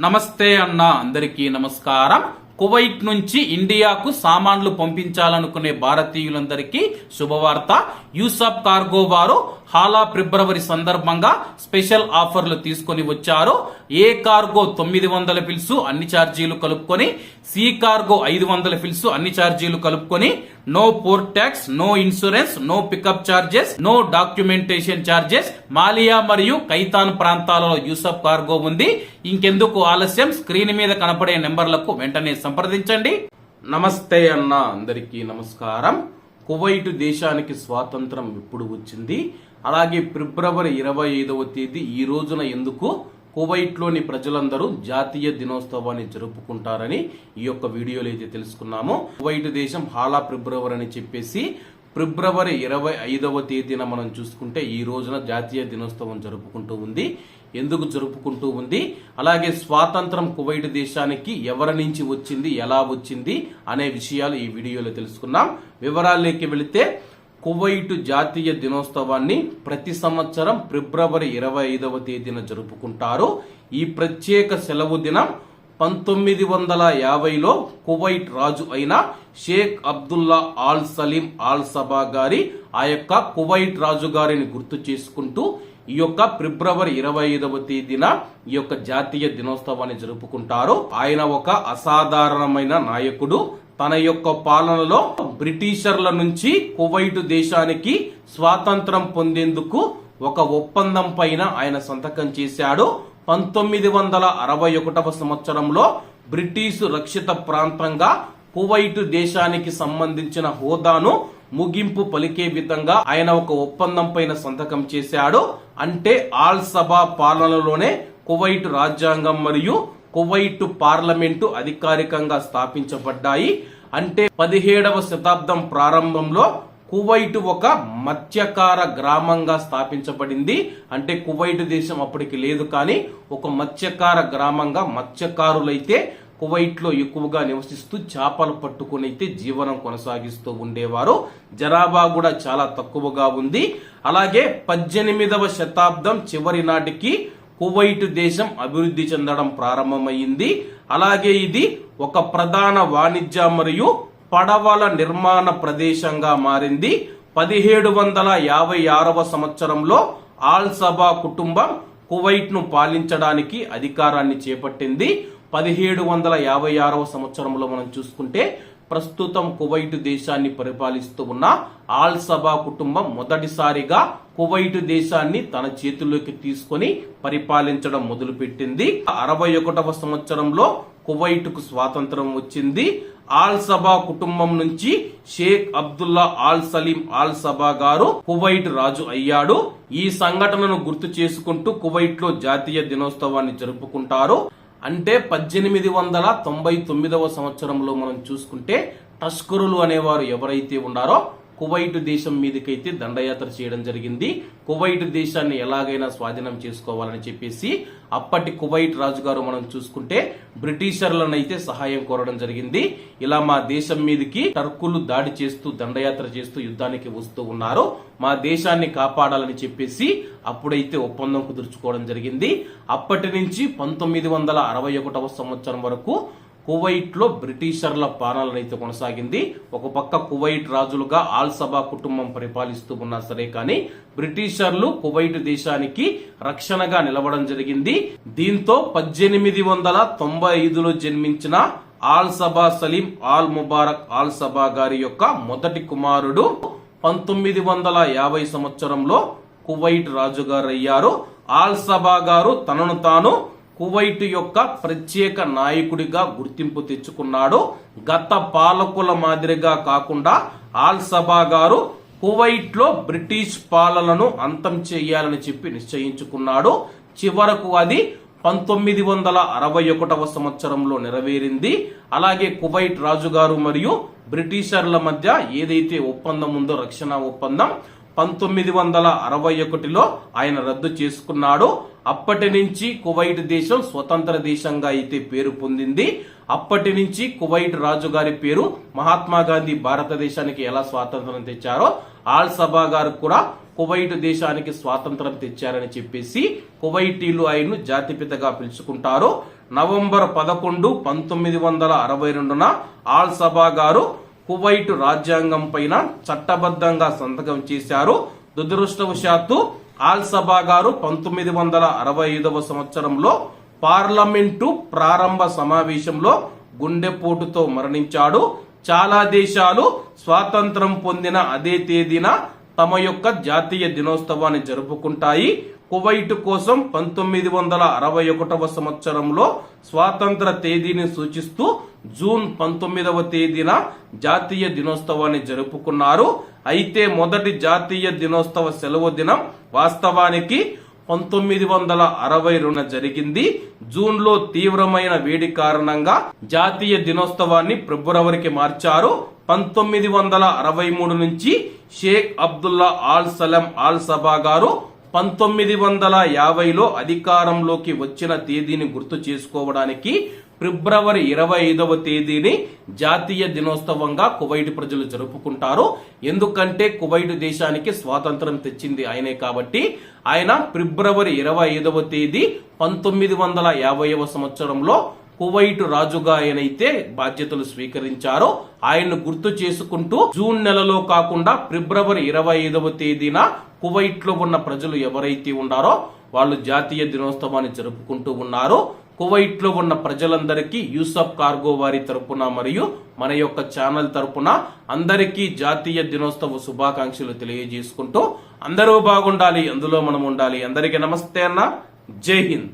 నమస్తే అన్న అందరికీ నమస్కారం. కువైట్ నుంచి ఇండియాకు సామాన్లు పంపించాలనుకునే భారతీయులందరికీ శుభవార్త. యూసఫ్ కార్గో వారు హాలా ఫిబ్రవరి సందర్భంగా స్పెషల్ ఆఫర్లు తీసుకొని వచ్చారు. ఏ కార్గో తొమ్మిది వందల ఫిల్స్ అన్ని ఛార్జీలు కలుపుకొని సి కార్గో ఐదు వందల ఫిల్స్ అన్ని ఛార్జీలు కలుపుకొని no port tax no insurance no pickup charges no documentation charges Maliya మరియు కైతాన్ ప్రాంతాలలో యూసఫ్ కార్గో ఉంది. ఇంకెందుకు ఆలస్యం? స్క్రీన్ మీద కనపడే నెంబర్లకు వెంటనే సంప్రదించండి. నమస్తే అన్న అందరికీ నమస్కారం. కువైట్ దేశానికి స్వాతంత్రం ఎప్పుడు వచ్చింది. అలాగే ఫిబ్రవరి ఇరవై ఐదవ తేదీ ఈ రోజున ఎందుకు కువైట్లోని ప్రజలందరూ జాతీయ దినోత్సవాన్ని జరుపుకుంటారని ఈ యొక్క వీడియోలో అయితే తెలుసుకున్నాము. కువైట్ దేశం హాలా ఫిబ్రవరి అని చెప్పేసి ఫిబ్రవరి ఇరవై ఐదవ తేదీన మనం చూసుకుంటే ఈ రోజున జాతీయ దినోత్సవం జరుపుకుంటూ ఉంది. ఎందుకు జరుపుకుంటూ ఉంది? అలాగే స్వాతంత్రం కువైట్ దేశానికి ఎవరి నుంచి వచ్చింది ఎలా వచ్చింది అనే విషయాలు ఈ వీడియోలో తెలుసుకున్నాం. వివరాల్లోకి వెళితే కువైట్ జాతీయ దినోత్సవాన్ని ప్రతి సంవత్సరం ఫిబ్రవరి ఇరవై ఐదవ తేదీన జరుపుకుంటారు. ఈ ప్రత్యేక సెలవు దినం పంతొమ్మిది వందల యాభైలో కువైట్ రాజు అయిన Sheikh Abdullah Al Salim Al Sabah గారి ఆ యొక్క కువైట్ రాజు గారిని గుర్తు చేసుకుంటూ ఈ యొక్క ఫిబ్రవరి ఇరవై ఐదవ తేదీన ఈ యొక్క జాతీయ దినోత్సవాన్ని జరుపుకుంటారు. ఆయన ఒక అసాధారణమైన నాయకుడు. తన యొక్క పాలనలో బ్రిటిషర్ల నుంచి కువైట్ దేశానికి స్వాతంత్రం పొందేందుకు ఒక ఒప్పందం పైన ఆయన సంతకం చేశాడు. పంతొమ్మిది వందల అరవై ఒకటవ సంవత్సరంలో బ్రిటిష్ రక్షిత ప్రాంతంగా కువైట్ దేశానికి సంబంధించిన హోదాను ముగింపు పలికే విధంగా ఆయన ఒక ఒప్పందం పైన సంతకం చేశాడు. అంటే ఆల్ సభా పాలనలోనే కువైట్ రాజ్యాంగం మరియు కువైట్ పార్లమెంటు అధికారికంగా స్థాపించబడ్డాయి. అంటే పదిహేడవ శతాబ్దం ప్రారంభంలో కువైట్ ఒక మత్స్యకార గ్రామంగా స్థాపించబడింది. అంటే కువైట్ దేశం అప్పటికి లేదు కానీ ఒక మత్స్యకార గ్రామంగా మత్స్యకారులైతే కువైట్లో ఎక్కువగా నివసిస్తూ చేపలు పట్టుకుని అయితే జీవనం కొనసాగిస్తూ ఉండేవారు. జనాభా కూడా చాలా తక్కువగా ఉంది. అలాగే పద్దెనిమిదవ శతాబ్దం చివరి నాటికి కువైట్ దేశం అభివృద్ధి చెందడం ప్రారంభమైంది. అలాగే ఇది ఒక ప్రధాన వాణిజ్య మరియు పడవల నిర్మాణ ప్రదేశంగా మారింది. పదిహేడు వందల యాభై ఆరవ సంవత్సరంలో ఆల్ సభా కుటుంబం కువైట్ను పాలించడానికి అధికారాన్ని చేపట్టింది. పదిహేడు వందల యాభై ఆరవ సంవత్సరంలో మనం చూసుకుంటే ప్రస్తుతం కువైటు దేశాన్ని పరిపాలిస్తూ ఉన్న ఆల్ సభా కుటుంబం మొదటిసారిగా కువైటు దేశాన్ని తన చేతుల్లోకి తీసుకొని పరిపాలించడం మొదలుపెట్టింది. అరవై ఒకటవ సంవత్సరంలో కువైటుకు స్వాతంత్రం వచ్చింది. ఆల్ సభా కుటుంబం నుంచి Sheikh Abdullah Al Salim Al Sabah గారు కువైట్ రాజు అయ్యాడు. ఈ సంఘటనను గుర్తు చేసుకుంటూ కువైట్లో జాతీయ దినోత్సవాన్ని జరుపుకుంటారు. అంటే పద్దెనిమిది వందల తొంభై తొమ్మిదవ సంవత్సరంలో మనం చూసుకుంటే టస్కరులు అనేవారు ఎవరైతే ఉన్నారో కువైట్ దేశం మీదకైతే దండయాత్ర చేయడం జరిగింది. కువైట్ దేశాన్ని ఎలాగైనా స్వాధీనం చేసుకోవాలని చెప్పేసి అప్పటి కువైట్ రాజుగారు మనం చూసుకుంటే బ్రిటిషర్లను అయితే సహాయం కోరడం జరిగింది. ఇలా మా దేశం మీదకి టర్కులు దాడి చేస్తూ దండయాత్ర చేస్తూ యుద్ధానికి వస్తూ ఉన్నారు. మా దేశాన్ని కాపాడాలని చెప్పేసి అప్పుడైతే ఒప్పందం కుదుర్చుకోవడం జరిగింది. అప్పటి నుంచి పంతొమ్మిది వందల అరవై ఒకటవ సంవత్సరం వరకు కువైట్లో బ్రిటిషర్ల పాలనైతే కొనసాగింది. ఒక పక్క కువైట్ రాజులుగా ఆల్ సభా కుటుంబం పరిపాలిస్తూ ఉన్నా సరే కానీ బ్రిటిషర్లు కువైట్ దేశానికి రక్షణగా నిలవడం జరిగింది. దీంతో పద్దెనిమిది వందల తొంభై ఐదులో జన్మించిన ఆల్ సభా Salim all Mubarak all Sabah గారి యొక్క మొదటి కుమారుడు పంతొమ్మిది వందల యాభై సంవత్సరంలో కువైట్ రాజుగారు అయ్యారు ఆల్ సభా గారు తనను తాను కువైట్ యొక్క ప్రత్యేక నాయకుడిగా గుర్తింపు తెచ్చుకున్నాడు. గత పాలకుల మాదిరిగా కాకుండా ఆల్ సభా గారు కువైట్లో బ్రిటిష్ పాలనను అంతం చేయాలని చెప్పి నిశ్చయించుకున్నాడు. చివరకు అది పంతొమ్మిది వందల అరవై ఒకటవ సంవత్సరంలో నెరవేరింది. అలాగే కువైట్ రాజుగారు మరియు బ్రిటిషర్ల మధ్య ఏదైతే ఒప్పందం ఉందో రక్షణ ఒప్పందం పంతొమ్మిది వందల అరవై ఒకటిలో ఆయన రద్దు చేసుకున్నాడు. అప్పటి నుంచి కువైట్ దేశం స్వతంత్ర దేశంగా అయితే పేరు పొందింది. అప్పటి నుంచి కువైట్ రాజు గారి పేరు మహాత్మా గాంధీ భారతదేశానికి ఎలా స్వాతంత్రం తెచ్చారో ఆల్ సభా గారు కూడా కువైట్ దేశానికి స్వాతంత్రం తెచ్చారని చెప్పేసి కువైటీలు ఆయన్ను జాతిపితగా పిలుచుకుంటారు. నవంబర్ పదకొండు పంతొమ్మిది వందల అరవై రెండున ఆల్ సభా గారు కువైట్ రాజ్యాంగం పైన చట్టబద్ధంగా సంతకం చేశారు. దురదృష్టవశాత్తు ఆల్ సభా గారు పంతొమ్మిది వందల అరవై ఐదవ సంవత్సరంలో పార్లమెంటు ప్రారంభ సమావేశంలో గుండెపోటుతో మరణించాడు. చాలా దేశాలు స్వాతంత్రం పొందిన అదే తేదీన తమ యొక్క జాతీయ దినోత్సవాన్ని జరుపుకుంటాయి. కువైట్ కోసం పంతొమ్మిది వందల అరవై ఒకటవ సంవత్సరంలో స్వాతంత్ర తేదీని సూచిస్తూ జూన్ పంతొమ్మిదవ తేదీన జాతీయ దినోత్సవాన్ని జరుపుకున్నారు. అయితే మొదటి జాతీయ దినోత్సవ సెలవు దినం వాస్తవానికి పంతొమ్మిది వందల అరవై రెండు జరిగింది. జూన్లో తీవ్రమైన వేడి కారణంగా జాతీయ దినోత్సవాన్ని ఫిబ్రవరికి మార్చారు. పంతొమ్మిది వందల అరవై మూడు నుంచి Sheikh Abdullah Al Salem Al Sabah గారు పంతొమ్మిది వందల యాభైలో అధికారంలోకి వచ్చిన తేదీని గుర్తు చేసుకోవడానికి ఫిబ్రవరి ఇరవై ఐదవ తేదీని జాతీయ దినోత్సవంగా కువైట్ ప్రజలు జరుపుకుంటారు. ఎందుకంటే కువైట్ దేశానికి స్వాతంత్రం తెచ్చింది ఆయనే కాబట్టి ఆయన ఫిబ్రవరి ఇరవై ఐదవ తేదీ పంతొమ్మిది వందల యాభైవ సంవత్సరంలో కువైట్ రాజుగా ఆయనైతే బాధ్యతలు స్వీకరించారో. ఆయన్ను గుర్తు చేసుకుంటూ జూన్ నెలలో కాకుండా ఫిబ్రవరి ఇరవై ఐదవ తేదీన కువైట్లో ఉన్న ప్రజలు ఎవరైతే ఉన్నారో వాళ్ళు జాతీయ దినోత్సవాన్ని జరుపుకుంటూ ఉన్నారు. కువైట్లో ఉన్న ప్రజలందరికీ యూసఫ్ కార్గో వారి తరపున మరియు మన యొక్క ఛానల్ తరపున అందరికీ జాతీయ దినోత్సవ శుభాకాంక్షలు తెలియజేసుకుంటూ అందరూ బాగుండాలి అందులో మనం ఉండాలి. అందరికీ నమస్తే అన్న. జై హింద్.